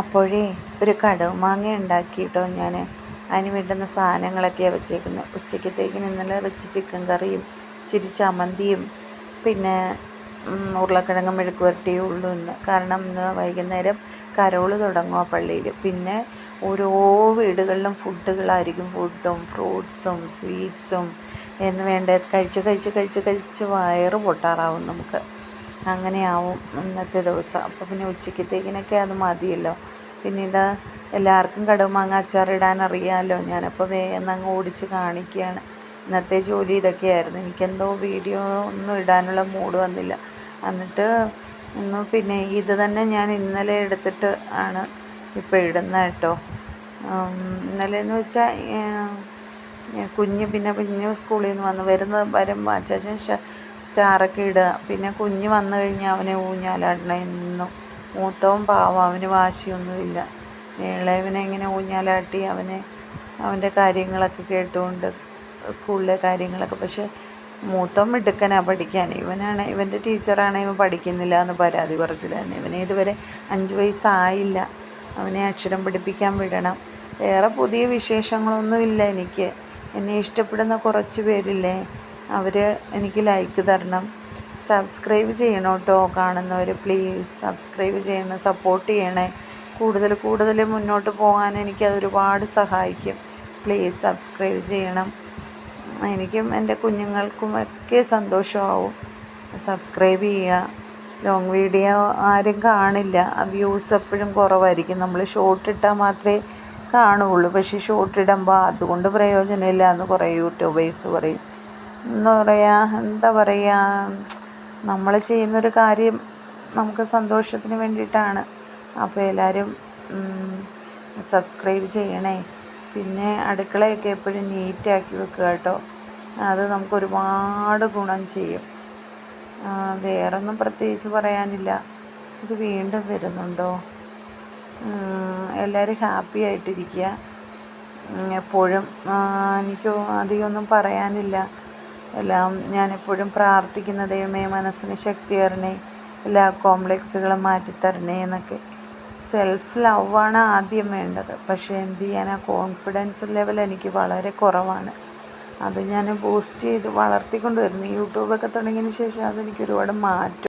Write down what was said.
അപ്പോഴേ ഒരു കടവ് മാങ്ങ ഉണ്ടാക്കിയിട്ടോ ഞാൻ അതിന് വേണ്ടുന്ന സാധനങ്ങളൊക്കെയാണ് വെച്ചേക്കുന്നത്. ഉച്ചക്കത്തേക്കിന് ഇന്നലെ വെച്ച് ചിക്കൻ കറിയും ഇച്ചിരി ചമ്മന്തിയും പിന്നെ ഉരുളക്കിഴങ്ങ് മെഴുക്ക് പുരട്ടിയേ ഉള്ളൂ ഇന്ന്. കാരണം ഇന്ന് വൈകുന്നേരം കരോൾ ആ പള്ളിയിൽ പിന്നെ ഓരോ വീടുകളിലും ഫുഡുകളായിരിക്കും. ഫുഡും ഫ്രൂട്ട്സും സ്വീറ്റ്സും എന്ന് വേണ്ട കഴിച്ച് കഴിച്ച് കഴിച്ച് കഴിച്ച് വയറ് പൊട്ടാറാവും നമുക്ക്. അങ്ങനെയാവും ഇന്നത്തെ ദിവസം. അപ്പോൾ പിന്നെ ഉച്ചക്കത്തേക്കിനൊക്കെ അത് മതിയല്ലോ. പിന്നെ ഇതാ എല്ലാവർക്കും കടുമാങ്ങ അച്ചാറിടാൻ അറിയാമല്ലോ. ഞാനപ്പോൾ വേഗം അങ്ങ് ഓടിച്ച് കാണിക്കുകയാണ്. ഇന്നത്തെ ജോലി ഇതൊക്കെയായിരുന്നു. എനിക്കെന്തോ വീഡിയോ ഒന്നും ഇടാനുള്ള മൂഡ് വന്നില്ല. എന്നിട്ട് ഇന്ന് പിന്നെ ഇത് തന്നെ ഞാൻ ഇന്നലെ എടുത്തിട്ട് ആണ് ഇപ്പോൾ ഇടുന്നത് കേട്ടോ. ഇന്നലെ എന്ന് വെച്ചാൽ കുഞ്ഞ് പിന്നെ കുഞ്ഞ് സ്കൂളിൽ നിന്ന് വന്ന് വരുന്ന വരുമ്പോൾ അച്ചാച്ചൻ സ്റ്റാറൊക്കെ ഇടുക. പിന്നെ കുഞ്ഞ് വന്നു കഴിഞ്ഞാൽ അവനെ ഊഞ്ഞാലാടണം എന്നും. മൂത്തവൻ പാവം അവന് വാശിയൊന്നുമില്ല. ഇളയവനെ ഇങ്ങനെ ഊഞ്ഞാലാട്ടി? അവനെ അവന്റെ കാര്യങ്ങളൊക്കെ കേട്ടുകൊണ്ട് സ്കൂളിലെ കാര്യങ്ങളൊക്കെ. പക്ഷേ മൂത്തം മിടുക്കനാണ് പഠിക്കാൻ. ഇവനാണ് ഇവന്റെ ടീച്ചറാണ് ഇവൻ പഠിക്കുന്നില്ല എന്ന് പരാതി പറച്ചിലാണ് ഇവനെ ഇതുവരെ അഞ്ച് വയസ്സായില്ല. അവനെ അക്ഷരം പഠിപ്പിക്കാൻ വിടണം. വേറെ പുതിയ വിശേഷങ്ങളൊന്നും ഇല്ല എനിക്ക്. എന്നെ ഇഷ്ടപ്പെടുന്ന കുറച്ച് പേരില്ലേ? അവർ എനിക്ക് ലൈക്ക് തരണം. സബ്സ്ക്രൈബ് ചെയ്യണം കേട്ടോ കാണുന്നവർ പ്ലീസ് സബ്സ്ക്രൈബ് ചെയ്യണം സപ്പോർട്ട് ചെയ്യണേ. കൂടുതൽ കൂടുതൽ മുന്നോട്ട് പോകാൻ എനിക്കത് ഒരുപാട് സഹായിക്കും. പ്ലീസ് സബ്സ്ക്രൈബ് ചെയ്യണം. എനിക്കും എന്റെ കുഞ്ഞുങ്ങൾക്കും ഒക്കെ സന്തോഷമാവും. സബ്സ്ക്രൈബ് ചെയ്യുക. ലോങ് വീഡിയോ ആരും കാണില്ല. വ്യൂസ് എപ്പോഴും കുറവായിരിക്കും. നമ്മൾ ഷോർട്ട് ഇട്ടാൽ മാത്രമേ കാണുകയുള്ളൂ. പക്ഷേ ഷോർട്ട് ഇടുമ്പോൾ അതുകൊണ്ട് പ്രയോജനമില്ല എന്ന് കുറേ യൂട്യൂബേഴ്സ് പറയും. എന്താ പറയുക എന്താ പറയുക നമ്മൾ ചെയ്യുന്നൊരു കാര്യം നമുക്ക് സന്തോഷത്തിന് വേണ്ടിയിട്ടാണ്. അപ്പോൾ എല്ലാവരും സബ്സ്ക്രൈബ് ചെയ്യണേ. പിന്നെ അടുക്കളയൊക്കെ എപ്പോഴും നീറ്റാക്കി വെക്കുക കേട്ടോ. അത് നമുക്ക് ഒരുപാട് ഗുണം ചെയ്യും. വേറൊന്നും പ്രത്യേകിച്ച് പറയാനില്ല. ഇത് വീണ്ടും വരുന്നുണ്ടോ? എല്ലാവരും ഹാപ്പി ആയിട്ടിരിക്കുക. എപ്പോഴും എനിക്ക് അധികമൊന്നും പറയാനില്ല. എല്ലാം ഞാനെപ്പോഴും പ്രാർത്ഥിക്കുന്ന ദൈവമേ മനസ്സിന് ശക്തി തരണേ എല്ലാ കോംപ്ലക്സുകളും മാറ്റിത്തരണേ എന്നൊക്കെ. സെൽഫ് ലവാണ് ആദ്യം വേണ്ടത്. പക്ഷേ എന്ത് ചെയ്യാൻ ആ കോൺഫിഡൻസ് ലെവൽ എനിക്ക് വളരെ കുറവാണ്. അത് ഞാൻ ബൂസ്റ്റ് ചെയ്ത് വളർത്തിക്കൊണ്ട് വരുന്നു യൂട്യൂബൊക്കെ തുടങ്ങിയതിന് ശേഷം അതെനിക്ക് ഒരുപാട് മാറ്റം